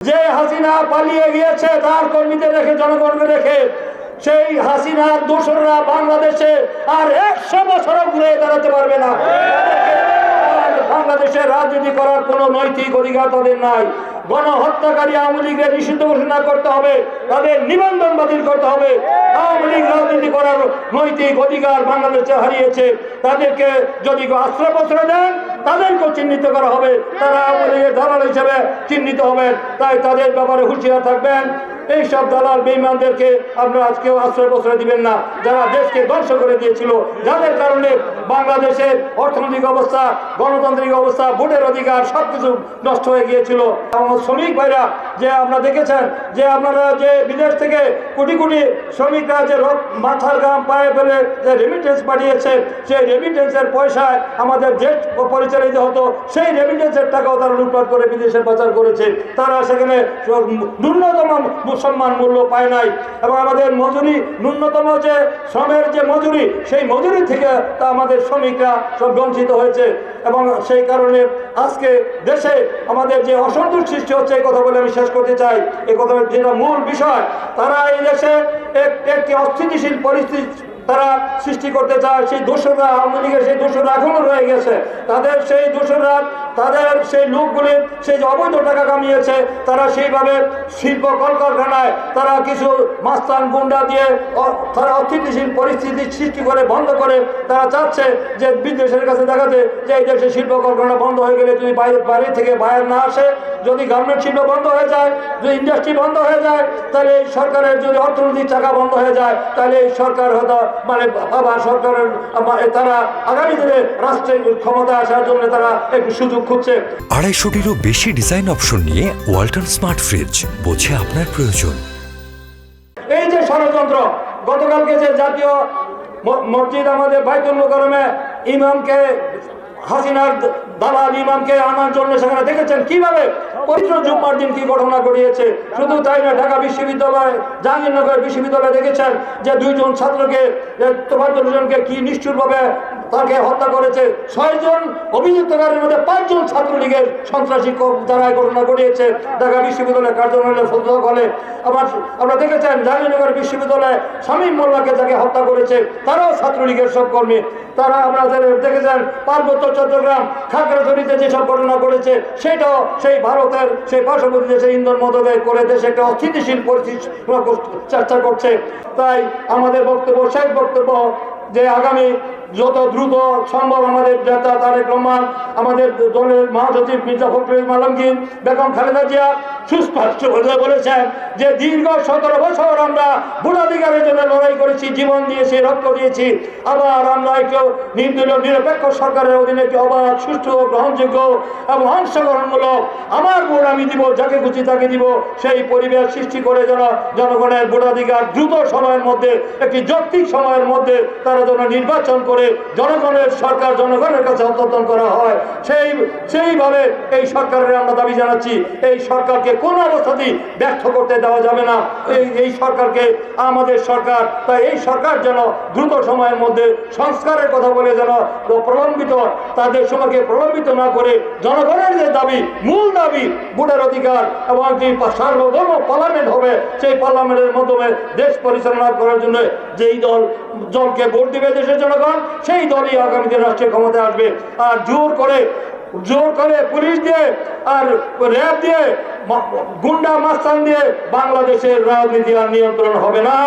যে হাসিনা পালিয়ে গিয়েছে, তার কর্মীদের রেখে, জনগণকে রেখে, সেই হাসিনার দোসররা বাংলাদেশে আর একশো বছরও ঘুরে দাঁড়াতে পারবে না। আর বাংলাদেশে রাজনীতি করার কোনো নৈতিক অধিকার তাদের নাই। গণহত্যাকারী আওয়ামী লীগের নিষিদ্ধ ঘোষণা করতে হবে, তাদের নিবন্ধন বাতিল করতে হবে। আওয়ামী লীগ রাজনীতি করার নৈতিক অধিকার বাংলাদেশে হারিয়েছে। তাদেরকে যদি আশ্রয় প্রশ্রয় দেন তাদেরকেও চিহ্নিত করা হবে। তারা আওয়ামী দালাল হিসেবে চিহ্নিত হবেন তাই তাদের ব্যাপারে হুঁশিয়ার থাকবেন। এইসব দালাল বেইমানদেরকে আপনারা আজকেও আশ্রয় প্রশ্রয় দিবেন না। যারা দেশকে ধ্বংস করে দিয়েছিল, যাদের কারণে বাংলাদেশের অর্থনৈতিক অবস্থা, গণতান্ত্রিক অবস্থা, ভোটের অধিকার সবকিছু নষ্ট হয়ে গিয়েছিল। আমার শ্রমিক ভাইরা যে আপনারা দেখেছেন, যে আপনারা যে বিদেশ থেকে কোটি কোটি শ্রমিকরা যে মাথার গাম পায়ে ফেলে যে রেমিটেন্স পাঠিয়েছে, সেই রেমিটেন্সের পয়সায় আমাদের দেশ পরিচালিত হতো, সেই রেমিটেন্সের টাকাও তারা লুটপাট করে বিদেশে পাচার করেছে। তারা সেখানে ন্যূনতম সম্মান মূল্য পায় নাই। এবং আমাদের মজুরি, ন্যূনতম যে শ্রমের যে মজুরি, সেই মজুরি থেকে তা আমাদের শ্রমিকরা সব বঞ্চিত হয়েছে এবং সেই কারণে আজকে দেশে আমাদের যে অসন্তোষ সৃষ্টি হচ্ছে, এই কথা বলে আমি শেষ করতে চাই। এই কথা যেটা মূল বিষয়, তারা এই দেশে এক একটি অস্থিতিশীল পরিস্থিতি তারা সৃষ্টি করতে চায়, সেই দোষরা আওয়ামী লীগের সেই দোষরা এখনও রয়ে গেছে। তাদের সেই দোষরা তাদের সেই লোকগুলি, সেই যে অবৈধ টাকা কামিয়েছে, তারা সেইভাবে শিল্প কলকারখানায় তারা কিছু মাস্তান গুন্ডা দিয়ে তারা অস্থিতিশীল পরিস্থিতি সৃষ্টি করে, বন্ধ করে, তারা চাচ্ছে যে বিদেশের কাছে দেখাতে যে এই দেশে শিল্প কলকারখানা বন্ধ হয়ে গেলে যদি বাইরে বাইরে থেকে বাইরে না আসে, যদি গার্মেন্ট শিল্প বন্ধ হয়ে যায়, যদি ইন্ডাস্ট্রি বন্ধ হয়ে যায়, তাহলে এই সরকারের যদি অর্থনৈতিক চাকা বন্ধ হয়ে যায়, তাহলে এই সরকার হয়তো মানে বাবা সরকারের তারা আগামী দিনে রাষ্ট্রের ক্ষমতা আসার জন্য তারা একটু সুযোগ খুঁজছে। আড়াইশোটিরও বেশি ডিজাইন অপশন নিয়ে ওয়াল্টন স্মার্ট ফ্রিজ বোঝে আপনার প্রয়োজন। এই যে ষড়যন্ত্র গতকালকে যে জাতীয় মসজিদ আমাদের বাইতুল মোকারমে ইমামকে হাসিনার দালাল ইমামকে আনার জন্য সেখানে দেখেছেন কীভাবে? পবিত্র জুম্মার দিন কি ঘটনা ঘটিয়েছে? শুধু তাই না, ঢাকা বিশ্ববিদ্যালয়, জাহাঙ্গীরনগর বিশ্ববিদ্যালয়ে দেখেছেন যে দুইজন ছাত্রকে তোমার দুজনকে কি নিষ্ঠুরভাবে তাকে হত্যা করেছে। ছয়জন অভিযুক্তকারীর মধ্যে পাঁচজন ছাত্রলীগের সন্ত্রাসী যারা ঘটনা ঘটিয়েছে। ঢাকা বিশ্ববিদ্যালয়ের কার্যালয়ের ফজলক হলে আবার আপনারা দেখেছেন জাহাঙ্গীরনগর বিশ্ববিদ্যালয়ে শামীম মোল্লাকে যাকে হত্যা করেছে। তারাও ছাত্রলীগের সব কর্মী। তারা আপনাদের দেখেছেন, পার্বত্য চট্টগ্রাম খাগড়াছড়িতে যেসব ঘটনা ঘটেছে, সেটাও সেই ভারতের সেই পার্শ্ববর্তী দেশে ইন্ধন মতব্যয় করে দেশে একটা অস্থিতিশীল পরিস্থিতি চেষ্টা করছে। তাই আমাদের বক্তব্য, শেষ বক্তব্য যে আগামী যত দ্রুত সম্ভব আমাদের নেতা তারেক রহমান, আমাদের দলের মহাসচিব মির্জা ফখরুল আলমগীর, বেগম খালেদা জিয়া সুস্পষ্ট বলেছেন যে দীর্ঘ সতেরো বছর আমরা জন্য লড়াই করেছি, জীবন দিয়েছি, রক্ত দিয়েছি। আবার আমরা একটু নির্দলীয় নিরপেক্ষ সরকারের অধীনে একটি অবাধ, সুষ্ঠু গ্রহণযোগ্য এবং অংশগ্রহণমূলক আমার ভোট আমি দিব, যাকে খুশি তাকে দিব, সেই পরিবেশ সৃষ্টি করে যেন জনগণের ভোটাধিকার দ্রুত সময়ের মধ্যে, একটি যৌক্তিক সময়ের মধ্যে তারা যেন নির্বাচন করে জনগণের সরকার জনগণের কাছে হস্তান্তর করা হয়। সেই, সেইভাবে এই সরকারের আমরা দাবি জানাচ্ছি, এই সরকারকে কোনো অবস্থাতেই ব্যর্থ করতে দেওয়া যাবে না। এই এই সরকারকে, আমাদের সরকার তাই এই সরকার যেন দ্রুত সময়ের মধ্যে সংস্কারের কথা বলে যেন প্রলম্বিত তাদের সময়কে প্রলম্বিত না করে জনগণের যে দাবি, মূল দাবি, ভোটের অধিকার এবং একটি সার্বভৌম পার্লামেন্ট হবে, সেই পার্লামেন্টের মাধ্যমে দেশ পরিচালনা করার জন্য যেই দল দলকে ভোট দিবে দেশের জনগণ, সেই দলই আগামীতে রাষ্ট্রীয় ক্ষমতায় আসবে। আর জোর করে জোর করে পুলিশ দিয়ে আর র্যাব দিয়ে গুন্ডা মাস্তান দিয়ে বাংলাদেশের রাজনীতি আর নিয়ন্ত্রণ হবে না।